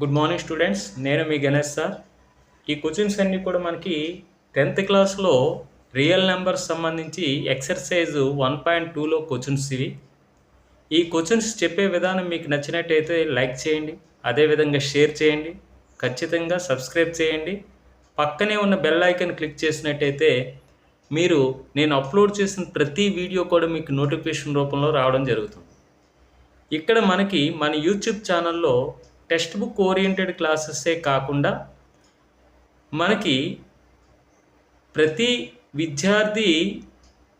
Good morning students నేను మీ Ganesh sir. ఈ క్వశ్చన్స్ అన్నీ కూడా మనకి టెన్త్ క్లాస్లో రియల్ నెంబర్స్ సంబంధించి ఎక్సర్సైజ్ వన్ పాయింట్ టూలో క్వశ్చన్స్ ఇవి. ఈ క్వశ్చన్స్ చెప్పే విధానం మీకు నచ్చినట్టయితే లైక్ చేయండి. అదేవిధంగా షేర్ చేయండి. ఖచ్చితంగా సబ్స్క్రైబ్ చేయండి. పక్కనే ఉన్న బెల్ ఐకన్ క్లిక్ చేసినట్టయితే మీరు నేను అప్లోడ్ చేసిన ప్రతి వీడియో కూడా మీకు నోటిఫికేషన్ రూపంలో రావడం జరుగుతుంది. ఇక్కడ మనకి మన యూట్యూబ్ ఛానల్లో టెక్స్ట్ బుక్ ఓరియంటెడ్ క్లాసెసే కాకుండా మనకి ప్రతి విద్యార్థి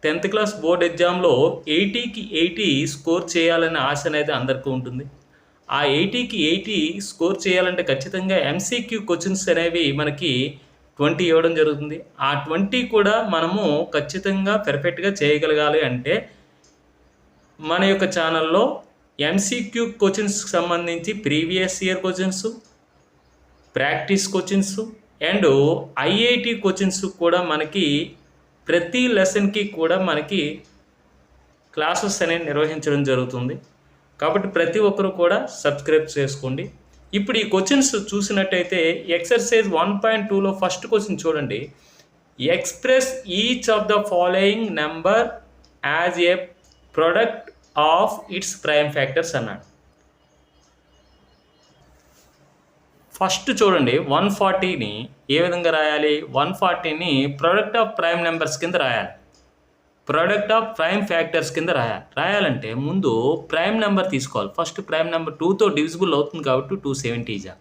టెన్త్ క్లాస్ బోర్డ్ ఎగ్జామ్లో ఎయిటీకి ఎయిటీ స్కోర్ చేయాలనే ఆశ అనేది అందరికీ ఉంటుంది. ఆ ఎయిటీకి ఎయిటీ స్కోర్ చేయాలంటే ఖచ్చితంగా ఎంసీక్యూ క్వశ్చన్స్ అనేవి మనకి ట్వంటీ ఇవ్వడం జరుగుతుంది. ఆ ట్వంటీ కూడా మనము ఖచ్చితంగా పెర్ఫెక్ట్గా చేయగలగాలి అంటే మన యొక్క ఛానల్లో ఎంసీక్యూ క్వశ్చన్స్కి సంబంధించి previous year questions practice questions and IIT questions కూడా మనకి ప్రతి లెసన్కి కూడా మనకి క్లాసెస్ అనేవి నిర్వహించడం జరుగుతుంది. కాబట్టి ప్రతి ఒక్కరు కూడా సబ్స్క్రైబ్ చేసుకోండి. ఇప్పుడు ఈ క్వశ్చన్స్ చూసినట్టయితే ఎక్సర్సైజ్ వన్ పాయింట్ టూలో ఫస్ట్ క్వశ్చన్ చూడండి. Express each of the following number as a product of its prime factors అన్నాడు ఫస్ట్ చూడండి వన్ ఫార్టీని ఏ విధంగా రాయాలి? వన్ ఫార్టీని ప్రొడక్ట్ ఆఫ్ ప్రైమ్ నెంబర్స్ కింద రాయాలి. ప్రొడక్ట్ ఆఫ్ ప్రైమ్ ఫ్యాక్టర్స్ కింద రాయాలి. రాయాలంటే ముందు ప్రైమ్ నెంబర్ తీసుకోవాలి. ఫస్ట్ ప్రైమ్ నెంబర్ టూతో డివిజిబుల్ అవుతుంది కాబట్టి టూ సెవెంటీ జా.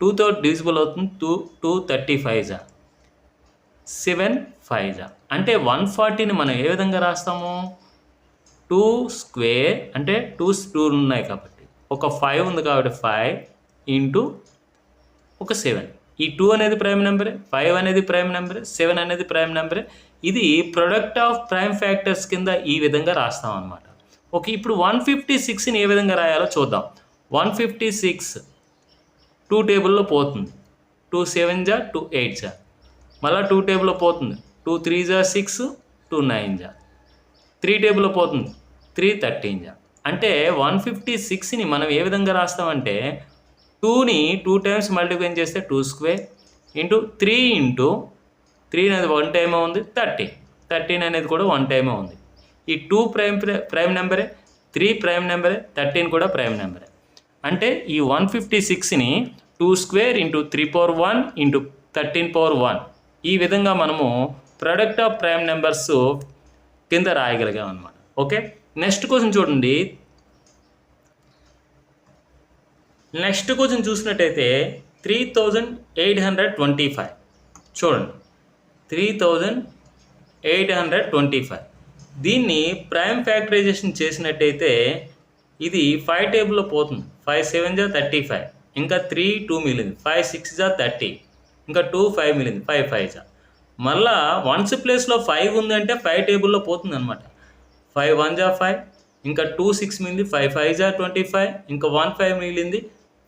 టూతో డివిజిబుల్ అవుతుంది టూ టూ థర్టీ ఫైవ్ జా. సెవెన్ ఫైవ్ జా. అంటే వన్ ఫార్టీని మనం ఏ విధంగా రాస్తాము? టూ స్క్వేర్ అంటే టూ టూ ఉన్నాయి కాబట్టి. ఒక ఫైవ్ ఉంది కాబట్టి ఫైవ్ ఇంటూ ఒక సెవెన్. ఈ టూ అనేది ప్రైమ్ నెంబరే ఫైవ్ అనేది ప్రైమ్ నెంబరే సెవెన్ అనేది ప్రైమ్ నెంబరే. ఇది ప్రొడక్ట్ ఆఫ్ ప్రైమ్ ఫ్యాక్టర్స్ కింద ఈ విధంగా రాస్తాం అనమాట ఓకే ఇప్పుడు వన్ ఫిఫ్టీ సిక్స్ని ఏ విధంగా రాయాలో చూద్దాం. వన్ ఫిఫ్టీ సిక్స్ టూ టేబుల్లో పోతుంది. టూ సెవెన్ జా టూ ఎయిట్ జా. మళ్ళీ టూ టేబుల్లో పోతుంది. టూ త్రీ జా సిక్స్ టూ నైన్ జా. త్రీ టేబుల్లో పోతుంది. త్రీ థర్టీన్ జా అంటే వన్ ఫిఫ్టీ సిక్స్ని మనం ఏ విధంగా రాస్తామంటే టూని టూ టైమ్స్ మల్టిప్లై చేస్తే two square into three into three అనేది వన్ టైమే ఉంది థర్టీన్ థర్టీన్ అనేది కూడా వన్ టైమే ఉంది. ఈ టూ ప్రైమ్ ప్రైమ్ నెంబరే త్రీ ప్రైమ్ నెంబరే థర్టీన్ కూడా ప్రైమ్ నెంబరే. అంటే ఈ one fifty సిక్స్ని two square into three power one into thirteen power one ఈ విధంగా మనము ప్రొడక్ట్ ఆఫ్ ప్రైమ్ నెంబర్స్ కింద రాయగలిగాం అనమాట ఓకే? నెక్స్ట్ క్వశ్చన్ చూడండి. నెక్స్ట్ క్వశ్చన్ చూసినట్టయితే three thousand eight hundred twenty five. చూడండి. Three thousand eight hundred twenty five. దీన్ని ప్రైమ్ ఫ్యాక్టరైజేషన్ చేసినట్టయితే ఇది ఫైవ్ టేబుల్లో పోతుంది. ఫైవ్ సెవెన్ జా థర్టీ ఫైవ్. ఇంకా త్రీ టూ మిగిలింది. ఫైవ్ సిక్స్ జా థర్టీ. ఇంకా టూ ఫైవ్ మిగిలింది. ఫైవ్ ఫైవ్ జా. మళ్ళా వన్స్ ప్లేస్లో ఫైవ్ ఉందంటే ఫైవ్ టేబుల్లో పోతుంది అనమాట ఫైవ్ వన్ జా ఫైవ్ ఇంకా టూ సిక్స్ మిగిలింది ఫైవ్ ఫైవ్ జా ట్వంటీ ఫైవ్ ఇంకా వన్ ఫైవ్ మిగిలింది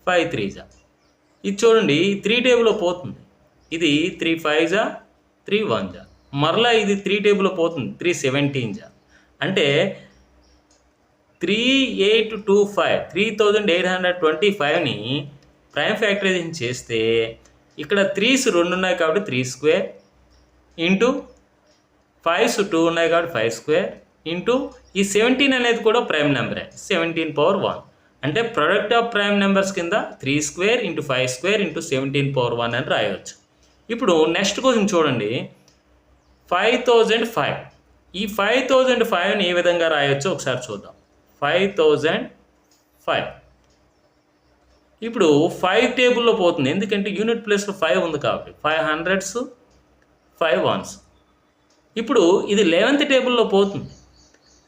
ఫైవ్ త్రీ జా. ఇది చూడండి త్రీ టేబుల్లో పోతుంది. ఇది త్రీ ఫైవ్ జా త్రీ వన్ జా. మరలా ఇది త్రీ టేబుల్లో పోతుంది త్రీ సెవెంటీన్ జా. అంటే three eight two five three thousand eight hundred twenty ఫైవ్ని prime factorisation చేస్తే ఇక్కడ త్రీస్ రెండు ఉన్నాయి కాబట్టి three square into fives two ఉన్నాయి కాబట్టి ఫైవ్ స్క్వేర్ ఇంటూ ఈ సెవెంటీన్ అనేది కూడా ప్రైమ్ నెంబరే. సెవెంటీన్ పవర్ వన్ అంటే ప్రొడక్ట్ ఆఫ్ ప్రైమ్ నెంబర్స్ కింద three square into five square into seventeen power one అని రాయవచ్చు ఇప్పుడు నెక్స్ట్ క్వశ్చన్ చూడండి. ఫైవ్ థౌజండ్ ఫైవ్ ఈ ఫైవ్ థౌజండ్ ఫైవ్ని ఏ విధంగా రాయొచ్చో ఒకసారి చూద్దాం. ఫైవ్ థౌజండ్ ఫైవ్ ఇప్పుడు ఫైవ్ టేబుల్లో పోతుంది. ఎందుకంటే యూనిట్ ప్లేస్లో ఫైవ్ ఉంది కాబట్టి. ఫైవ్ హండ్రెడ్స్ ఫైవ్ వన్స్ ఇప్పుడు ఇది లెవెన్త్ టేబుల్లో పోతుంది.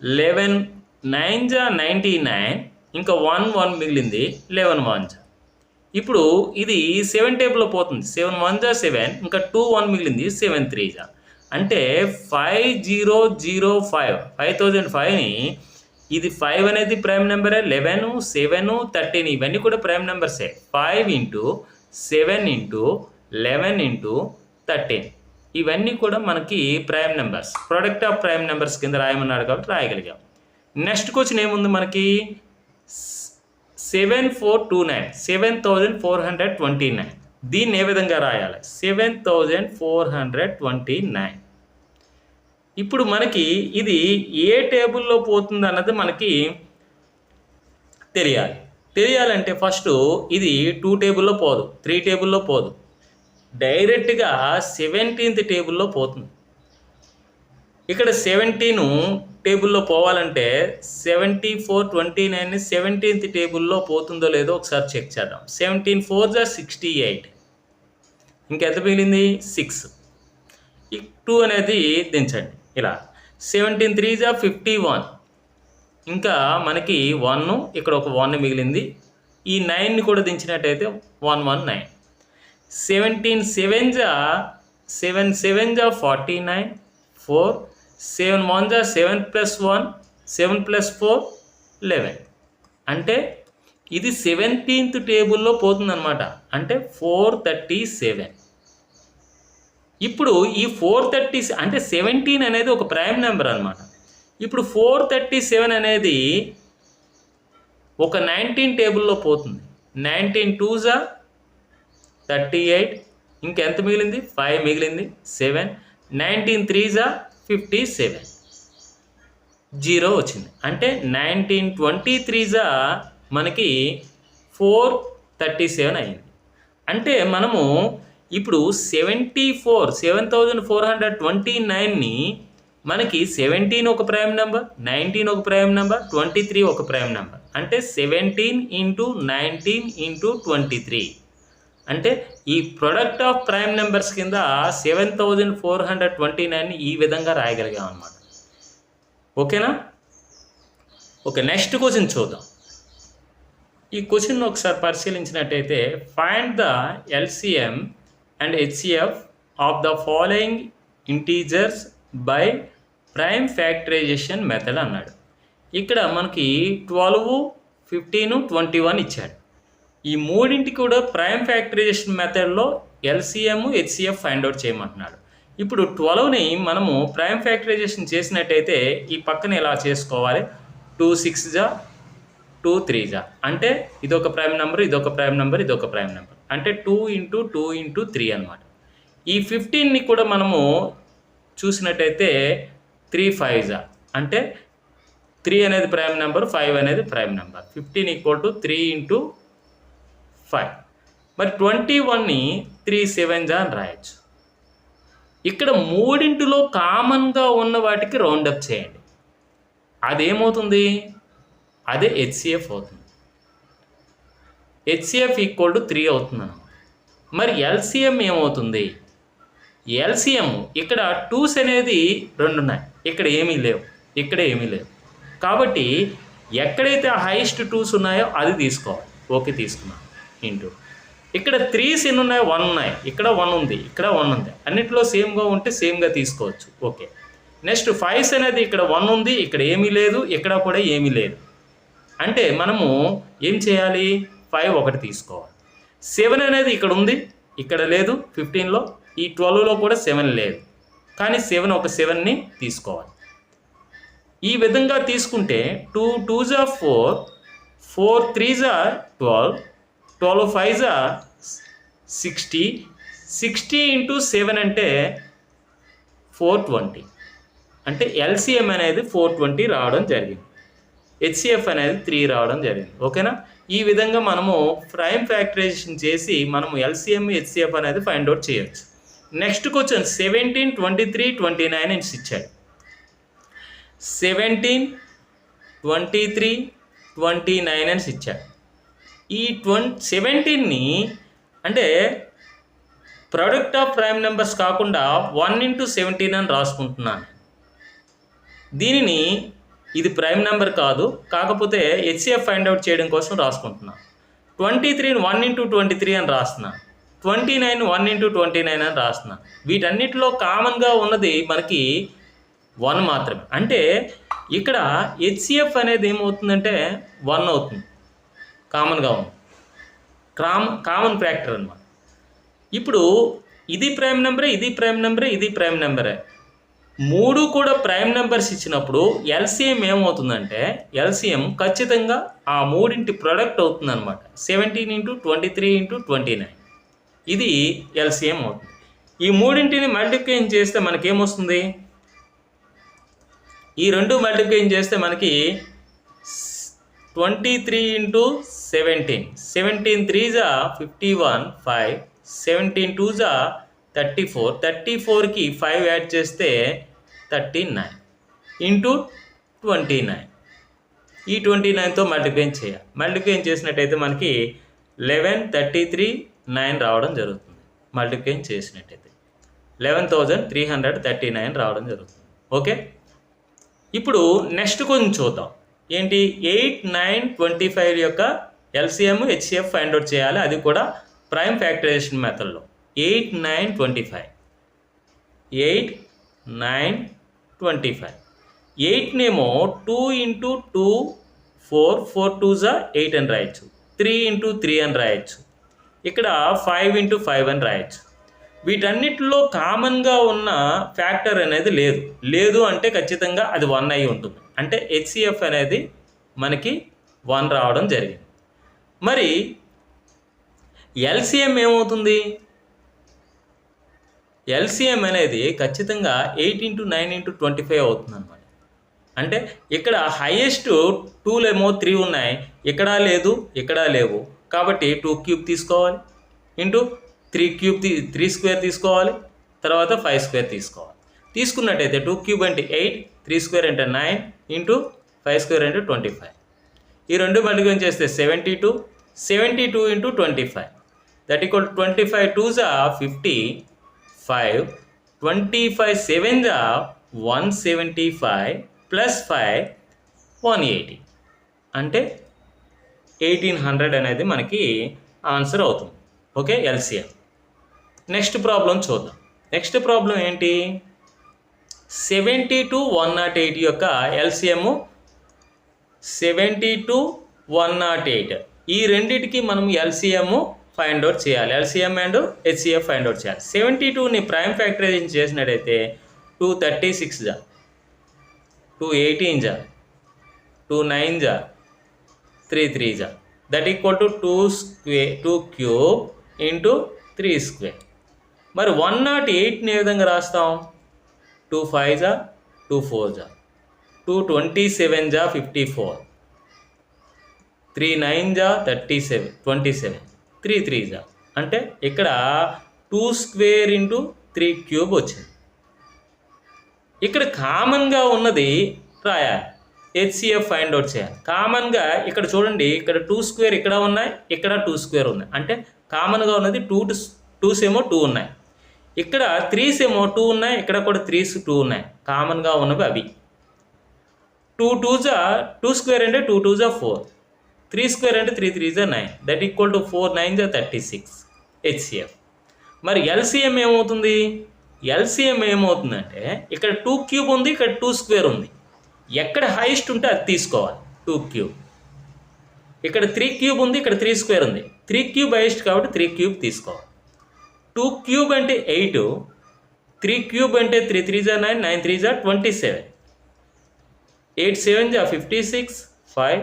లెవెన్ నైన్ జా నైంటీ నైన్ ఇంకా వన్ వన్ మిగిలింది లెవెన్ వన్ జా. ఇప్పుడు ఇది సెవెన్ టేబుల్లో పోతుంది. సెవెన్ వన్ జా సెవెన్ ఇంకా టూ వన్ మిగిలింది సెవెన్ త్రీ జా. అంటే five zero zero five five thousand ఫైవ్ని ఇది ఫైవ్ అనేది ప్రైమ్ నెంబరే లెవెన్ సెవెన్ థర్టీన్ ఇవన్నీ కూడా prime నెంబర్సే. Five into seven into eleven into thirteen. ఇవన్నీ కూడా మనకి prime numbers product of prime numbers కింద రాయమన్నాడు కాబట్టి రాయగలిగాం. నెక్స్ట్ క్వశ్చన్ ఏముంది మనకి? Seven four two nine seven thousand four hundred twenty nine దీన్ని ఏ విధంగా రాయాలి? Seven thousand four hundred twenty nine ఇప్పుడు మనకి ఇది ఏ టేబుల్లో పోతుంది అన్నది మనకి తెలియాలి. తెలియాలంటే ఫస్ట్ ఇది టూ టేబుల్లో పోదు. త్రీ టేబుల్లో పోదు. డైరెక్ట్గా సెవెంటీన్త్ టేబుల్లో పోతుంది. ఇక్కడ సెవెంటీన్ టేబుల్లో పోవాలంటే seventy four twenty nine seventeenth టేబుల్లో పోతుందో లేదో ఒకసారి చెక్ చేద్దాం. సెవెంటీన్ ఫోర్ జా సిక్స్టీ ఎయిట్. ఇంకెంత మిగిలింది? సిక్స్. ఈ టూ అనేది దించండి. ఇలా. సెవెంటీన్ త్రీ జా ఫిఫ్టీ వన్. ఇంకా మనకి వన్ ఇక్కడ ఒక వన్ మిగిలింది. ఈ నైన్ని కూడా దించినట్టయితే one one nine. Seventeen seven జా సెవెన్ సెవెన్ జా forty nine four seven one జా seven plus one seven plus four eleven అంటే ఇది సెవెంటీన్త్ టేబుల్లో పోతుందన్నమాట. అంటే ఫోర్ థర్టీ సెవెన్ ఇప్పుడు ఈ ఫోర్ థర్టీ అంటే సెవెంటీన్ అనేది ఒక ప్రైమ్ నెంబర్ అనమాట ఇప్పుడు ఫోర్ థర్టీ సెవెన్ అనేది ఒక నైన్టీన్ టేబుల్లో పోతుంది. నైన్టీన్ టూ జా థర్టీ ఎయిట్. ఇంకెంత మిగిలింది? ఫైవ్ మిగిలింది. సెవెన్. నైన్టీన్ త్రీ జా ఫిఫ్టీ సెవెన్. జీరో వచ్చింది. అంటే నైన్టీన్ ట్వంటీ త్రీ జా మనకి ఫోర్ థర్టీ సెవెన్ అయింది. అంటే మనము ఇప్పుడు seventy four seven thousand four hundred twenty నైన్ని మనకి సెవెంటీన్ ఒక ప్రైమ్ నెంబర్ నైన్టీన్ ఒక ప్రైమ్ నెంబర్ ట్వంటీ త్రీ ఒక ప్రైమ్ నెంబర్. అంటే seventeen into nineteen into twenty three. అంటే ఈ ప్రొడక్ట్ ఆఫ్ ప్రైమ్ నెంబర్స్ కింద seven thousand four hundred twenty nine ఈ విధంగా రాయగలిగాం అనమాట ఓకేనా? ఓకే నెక్స్ట్ క్వశ్చన్ చూద్దాం. ఈ క్వశ్చన్ ఒకసారి పరిశీలించినట్టయితే find the LCM and HCF of the following integers by prime factorisation method అన్నాడు. ఇక్కడ మనకి ట్వెల్వ్ ఫిఫ్టీన్ ట్వంటీ వన్ ఇచ్చాడు. ఈ మూడింటికి కూడా ప్రైమ్ ఫ్యాక్టరైజేషన్ మెథడ్లో ఎల్సిఎం హెచ్సిఎఫ్ ఫైండ్ అవుట్ చేయమంటున్నాడు. ఇప్పుడు ట్వెల్వ్ని మనము ప్రైమ్ ఫ్యాక్టరైజేషన్ చేసినట్టయితే ఈ పక్కన ఇలా చేసుకోవాలి? టూ సిక్స్ జా టూ త్రీ జా. అంటే ఇదొక ప్రైమ్ నెంబర్ ఇదొక ప్రైమ్ నెంబర్ ఇదొక ప్రైమ్ నెంబర్ అంటే two into two into three అనమాట ఈ ఫిఫ్టీన్ని కూడా మనము చూసినట్టయితే త్రీ ఫైవ్ జా. అంటే త్రీ అనేది ప్రైమ్ నెంబర్ ఫైవ్ అనేది prime number fifteen equal to three into five. మరి ట్వంటీ వన్ని త్రీ సెవెన్ జా అని రాయొచ్చు. ఇక్కడ మూడింటిలో కామన్గా ఉన్న వాటికి రౌండప్ చేయండి. అదేమవుతుంది? అదే హెచ్సిఎఫ్ అవుతుంది. హెచ్సిఎఫ్ ఈక్వల్ టు త్రీ అవుతుంది మరి ఎల్సిఎం ఏమవుతుంది? ఎల్సిఎం ఇక్కడ టూస్ అనేది రెండు ఉన్నాయి ఇక్కడ ఏమీ లేవు. ఇక్కడ ఏమీ లేవు. కాబట్టి ఎక్కడైతే హైయెస్ట్ టూస్ ఉన్నాయో అది తీసుకోవాలి. ఓకే తీసుకున్నాం. ఇంటూ. ఇక్కడ త్రీ సిన్ ఉన్నాయి వన్ ఉన్నాయి. ఇక్కడ వన్ ఉంది ఇక్కడ వన్ ఉంది. అన్నిట్లో సేమ్గా ఉంటే సేమ్గా తీసుకోవచ్చు. ఓకే నెక్స్ట్ ఫైవ్స్ అనేది ఇక్కడ వన్ ఉంది ఇక్కడ ఏమీ లేదు ఇక్కడ కూడా ఏమీ లేదు. అంటే మనము ఏం చేయాలి? ఫైవ్ ఒకటి తీసుకోవాలి. సెవెన్ అనేది ఇక్కడ ఉంది ఇక్కడ లేదు ఫిఫ్టీన్లో ఈ ట్వెల్వ్లో కూడా సెవెన్ లేదు. కానీ సెవెన్ ఒక సెవెన్ని తీసుకోవాలి. ఈ విధంగా తీసుకుంటే టూ టూ జా ఫోర్ ఫోర్ త్రీ జా ట్వెల్వ్ ట్వెల్వ్ ఫైవ్ జా సిక్స్టీ సిక్స్టీ ఇంటూ సెవెన్ అంటే ఫోర్ ట్వంటీ అంటే ఎల్సిఎం అనేది ఫోర్ ట్వంటీ రావడం జరిగింది. హెచ్సిఎఫ్ అనేది త్రీ రావడం జరిగింది. ఓకేనా ఈ విధంగా మనము ప్రైమ్ ఫ్యాక్టరైజేషన్ చేసి మనము ఎల్సిఎం హెచ్సిఎఫ్ అనేది ఫైండ్ అవుట్ చేయొచ్చు next question seventeen twenty three twenty nine ఇంట్స్ ఇచ్చాడు seventeen twenty three twenty nine అని ఇచ్చాడు. ఈ ట్వం సెవెంటీన్ని అంటే ప్రొడక్ట్ ఆఫ్ ప్రైమ్ నెంబర్స్ కాకుండా వన్ ఇంటూ సెవెంటీన్ అని రాసుకుంటున్నాను. దీనిని ఇది ప్రైమ్ నెంబర్ కాదు కాకపోతే హెచ్సిఎఫ్ ఫైండ్ అవుట్ చేయడం కోసం రాసుకుంటున్నాను. ట్వంటీ త్రీని వన్ ఇంటూ ట్వంటీ త్రీ అని రాస్తున్నాను. Twenty nine one into twenty nine అని రాస్తున్నాను. వీటన్నిటిలో కామన్గా ఉన్నది మనకి వన్ మాత్రమే. అంటే ఇక్కడ హెచ్సిఎఫ్ అనేది ఏమవుతుందంటే వన్ అవుతుంది. కామన్గా ఉంది. కామ్ కామన్ ఫ్యాక్టర్ అనమాట ఇప్పుడు ఇది ప్రైమ్ నెంబరే ఇది ప్రైమ్ నెంబరే ఇది ప్రైమ్ నెంబరే. మూడు కూడా ప్రైమ్ నెంబర్స్ ఇచ్చినప్పుడు ఎల్సిఎం ఏమవుతుందంటే ఎల్సిఎం ఖచ్చితంగా ఆ మూడింటి ప్రొడక్ట్ అవుతుందన్నమాట. Seventeen into twenty three into twenty nine. ఇది ఎల్సిఎం అవుతుంది. ఈ మూడింటిని మల్టిప్లికేషన్ చేస్తే మనకేమొస్తుంది? ఈ రెండు మల్టిప్లికేషన్ చేస్తే మనకి twenty three into seventeen seventeen three జా fifty one five seventeen two జా థర్టీ ఫోర్ థర్టీ ఫోర్కి ఫైవ్ యాడ్ చేస్తే thirty nine into twenty nine ఈ ట్వంటీ నైన్తో మల్టిప్లైన్ చేయాలి. మల్టిప్లైన్ చేసినట్టయితే మనకి లెవెన్ థర్టీ త్రీ నైన్ రావడం జరుగుతుంది. మల్టిప్లైన్ చేసినట్టయితే eleven thousand three hundred thirty nine రావడం జరుగుతుంది. ఓకే ఇప్పుడు నెక్స్ట్ కొంచెం చూద్దాం. ఏంటి? ఎయిట్ నైన్ ట్వంటీ ఫైవ్ యొక్క ఎల్సిఎం హెచ్సిఎఫ్ ఫైండ్ అవుట్ చేయాలి. అది కూడా ప్రైమ్ ఫ్యాక్టరైజేషన్ మెథడ్లో. Eight nine twenty five. Eight nine twenty five. ఎయిట్నేమో two into two four four two జా ఎయిట్ అని రాయొచ్చు. త్రీ ఇంటూ త్రీ అని రాయొచ్చు. ఇక్కడ ఫైవ్ ఇంటూ ఫైవ్ అని రాయొచ్చు. వీటన్నిటిలో కామన్గా ఉన్న ఫ్యాక్టర్ అనేది లేదు. లేదు అంటే ఖచ్చితంగా అది వన్ అయి ఉంటుంది. అంటే హెచ్సిఎఫ్ అనేది మనకి వన్ రావడం జరిగింది. మరి ఎల్సిఎం ఏమవుతుంది? ఎల్సిఎం అనేది ఖచ్చితంగా eight into nine into twenty five అవుతుంది అనమాట అంటే ఇక్కడ హైయెస్ట్ టూలేమో త్రీ ఉన్నాయి. ఇక్కడ లేదు ఇక్కడ లేవు. కాబట్టి టూ క్యూబ్ తీసుకోవాలి. ఇంటూ త్రీ క్యూబ్ తీ త్రీ స్క్వేర్ తీసుకోవాలి. తర్వాత ఫైవ్ స్క్వేర్ తీసుకోవాలి. తీసుకున్నట్టయితే టూ క్యూబ్ అంటే ఎయిట్ త్రీ స్క్వేర్ అంటే nine into five square into twenty five. ఈ రెండు మల్టిప్లై చేస్తే seventy two seventy two into twenty five. That equal twenty five two జా fifty five twenty five seven జా one seventy five plus five one eighty అంటే eighteen hundred అనేది మనకి answer అవుతుంది. Okay LCM next problem చూద్దాం. Next problem ఏంటి? Seventy two one nought eight యొక్క LCM seventy two one nought eight. ఈ రెండింటికి మనం ఎల్సిఎం ఫైండ్ అవుట్ చేయాలి. LCM and HCF find out చేయాలి. సెవెంటీ టూని ప్రైమ్ ఫ్యాక్టరైజేషన్ చేసినట్టయితే టూ థర్టీ సిక్స్ జా టూ ఎయిటీన్ జా టూ నైన్ జా త్రీ త్రీ జా. That equal to two స్క్వే two cube into three square మరి వన్ నాట్ ఎయిట్ని ఏ విధంగా రాస్తాం? టూ ఫైవ్ జా టూ ఫోర్ జా. టూ ట్వంటీ సెవెన్ జా ఫిఫ్టీ ఫోర్. త్రీ నైన్ జా thirty seven twenty seven. Three three జా. అంటే ఇక్కడ two square into three cube వచ్చింది. ఇక్కడ కామన్గా ఉన్నది రాయాలి. హెచ్సిఎఫ్ ఫైండ్ అవుట్ చేయాలి. కామన్గా ఇక్కడ చూడండి ఇక్కడ టూ స్క్వేర్ ఇక్కడ ఉన్నాయి ఇక్కడ టూ స్క్వేర్ ఉన్నాయి. అంటే కామన్గా ఉన్నది టూ టూస్ ఏమో టూ ఉన్నాయి. ఇక్కడ త్రీస్ ఏమో టూ ఉన్నాయి ఇక్కడ కూడా త్రీస్ టూ ఉన్నాయి. కామన్గా ఉన్నవి అవి. టూ టూ జా టూ స్క్వేర్ అంటే టూ టూ జా ఫోర్ త్రీ స్క్వేర్ అంటే త్రీ త్రీ జా nine that equal to four nine జా థర్టీ సిక్స్ హెచ్సిఎఫ్ మరి ఎల్సిఎం ఏమవుతుంది? ఎల్సిఎం ఏమవుతుందంటే ఇక్కడ టూ క్యూబ్ ఉంది ఇక్కడ టూ స్క్వేర్ ఉంది. ఎక్కడ హైయెస్ట్ ఉంటే అది తీసుకోవాలి టూ క్యూబ్ ఇక్కడ త్రీ క్యూబ్ ఉంది ఇక్కడ త్రీ స్క్వేర్ ఉంది. త్రీ క్యూబ్ హైయెస్ట్ కాబట్టి త్రీ క్యూబ్ తీసుకోవాలి. టూ క్యూబ్ అంటే ఎయిట్ త్రీ క్యూబ్ అంటే త్రీ త్రీ జా నైన్ నైన్ త్రీ జా ట్వంటీ సెవెన్. ఎయిట్ సెవెన్ జా fifty six five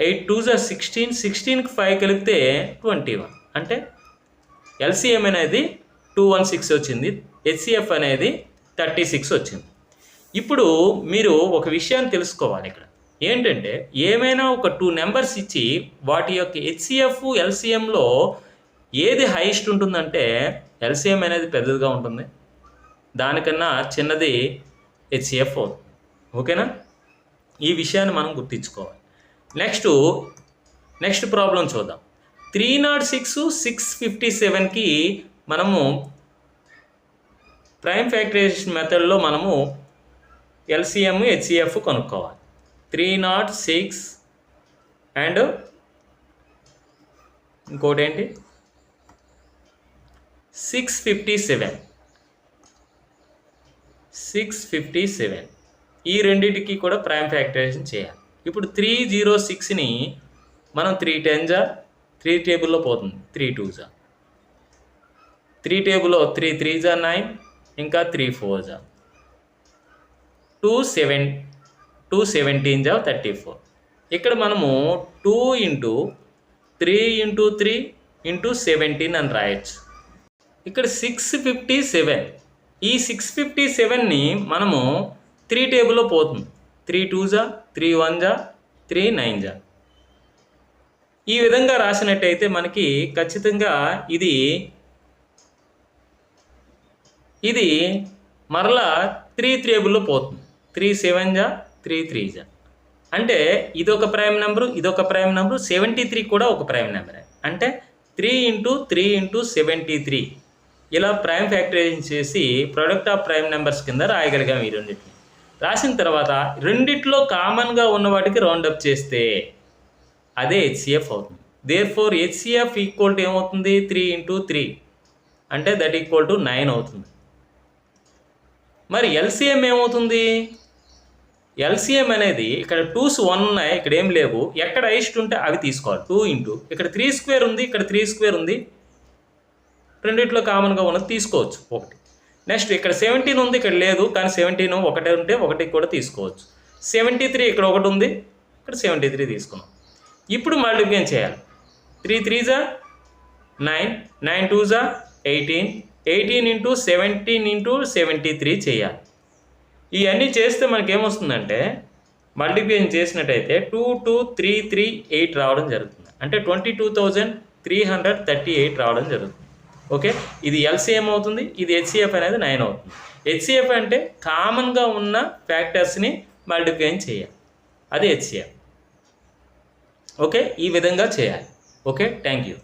eight two జా సిక్స్టీన్ సిక్స్టీన్కి ఫైవ్ కలిపితే ట్వంటీ వన్. అంటే ఎల్సిఎం అనేది టూ వన్ సిక్స్ వచ్చింది హెచ్సిఎఫ్ అనేది థర్టీ సిక్స్ వచ్చింది. ఇప్పుడు మీరు ఒక విషయాన్ని తెలుసుకోవాలి ఇక్కడ. ఏంటంటే ఏమైనా ఒక టూ నెంబర్స్ ఇచ్చి వాటి యొక్క హెచ్సిఎఫ్ ఎల్సిఎంలో ఏది హైయెస్ట్ ఉంటుందంటే ఎల్సిఎం అనేది పెద్దదిగా ఉంటుంది. దానికన్నా చిన్నది హెచ్సిఎఫ్ అవుతుంది ఓకేనా? ఈ విషయాన్ని మనం గుర్తించుకోవాలి. నెక్స్ట్ నెక్స్ట్ ప్రాబ్లం చూద్దాం. Three nought six six fifty సెవెన్కి మనము ప్రైమ్ ఫ్యాక్టరైజేషన్ మెథడ్లో మనము ఎల్సిఎం హెచ్సిఎఫ్ కనుక్కోవాలి. త్రీ నాట్ సిక్స్ అండ్ ఇంకోటి ఏంటి? Six fifty seven. Six fifty seven. ఈ రెండింటికి కూడా ప్రైమ్ ఫ్యాక్టరైజేషన్ చేయాలి. ఇప్పుడు త్రీ జీరో సిక్స్ని మనం త్రీ టెన్ జా త్రీ టేబుల్లో పోతుంది. త్రీ టూ జా. త్రీ టేబుల్లో త్రీ త్రీ జా నైన్ ఇంకా త్రీ ఫోర్ జా. టూ సెవెన్ టూ సెవెంటీన్ జా థర్టీ ఫోర్. ఇక్కడ మనము two into three into three into seventeen అని రాయొచ్చు. ఇక్కడ సిక్స్ ఫిఫ్టీ సెవెన్ ఈ సిక్స్ ఫిఫ్టీ సెవెన్ని మనము త్రీ టేబుల్లో పోతుంది. త్రీ టూ జా త్రీ వన్ జా త్రీ నైన్ జా ఈ విధంగా రాసినట్టయితే మనకి ఖచ్చితంగా ఇది ఇది మరలా త్రీ త్రేబుల్లో పోతుంది. త్రీ సెవెన్ జా త్రీ త్రీ జా అంటే ఇదొక ప్రైమ్ నెంబరు ఇదొక ప్రైమ్ నెంబరు సెవెంటీ త్రీ కూడా ఒక ప్రైమ్ నెంబరే అంటే three into three into seventy three ఇలా ప్రైమ్ ఫ్యాక్టరైజేషన్ చేసి ప్రొడక్ట్ ఆఫ్ ప్రైమ్ నెంబర్స్ కింద రాయగలిగాం ఈ రెండింటిని. రాసిన తర్వాత రెండిట్లో కామన్గా ఉన్న వాటికి రౌండ్ అప్ చేస్తే అదే హెచ్సిఎఫ్ అవుతుంది. Therefore HCF equal to ఏమవుతుంది? త్రీ ఇంటూ త్రీ అంటే దట్ ఈక్వల్ టు నైన్ అవుతుంది. మరి ఎల్సిఎం ఏమవుతుంది? ఎల్సిఎం అనేది ఇక్కడ టూస్ వన్ ఉన్నాయి ఇక్కడ ఏం లేవు. ఎక్కడ ఐస్ట్ ఉంటే అవి తీసుకోవాలి. టూ ఇంటూ ఇక్కడ త్రీ స్క్వేర్ ఉంది ఇక్కడ త్రీ స్క్వేర్ ఉంది. రెండిట్లో కామన్గా ఉన్నది తీసుకోవచ్చు. ఒకటి. నెక్స్ట్ ఇక్కడ సెవెంటీన్ ఉంది ఇక్కడ లేదు కానీ సెవెంటీన్ ఒకటే ఉంటే ఒకటి కూడా తీసుకోవచ్చు. సెవెంటీ త్రీ ఇక్కడ ఒకటి ఉంది ఇక్కడ సెవెంటీ త్రీ తీసుకున్నాం. ఇప్పుడు మల్టిప్లికేషన్ చేయాలి? త్రీ త్రీ జా? నైన్ నైన్ టూ జా? Eighteen eighteen into seventeen into seventy three చేయాలి. ఇవన్నీ చేస్తే మనకేమొస్తుందంటే మల్టిప్లికేషన్ చేసినట్టయితే two two three three eight రావడం జరుగుతుంది. అంటే twenty two thousand three hundred thirty eight రావడం జరుగుతుంది. ఓకే? ఇది ఎల్సీఎం అవుతుంది ఇది హెచ్సిఎఫ్ అనేది నైన్ అవుతుంది. హెచ్సిఎఫ్ అంటే కామన్గా ఉన్న ఫ్యాక్టర్స్ని మల్టిప్లైన్ చేయాలి. అది హెచ్సిఎఫ్. ఓకే? ఈ విధంగా చేయాలి. ఓకే? Thank you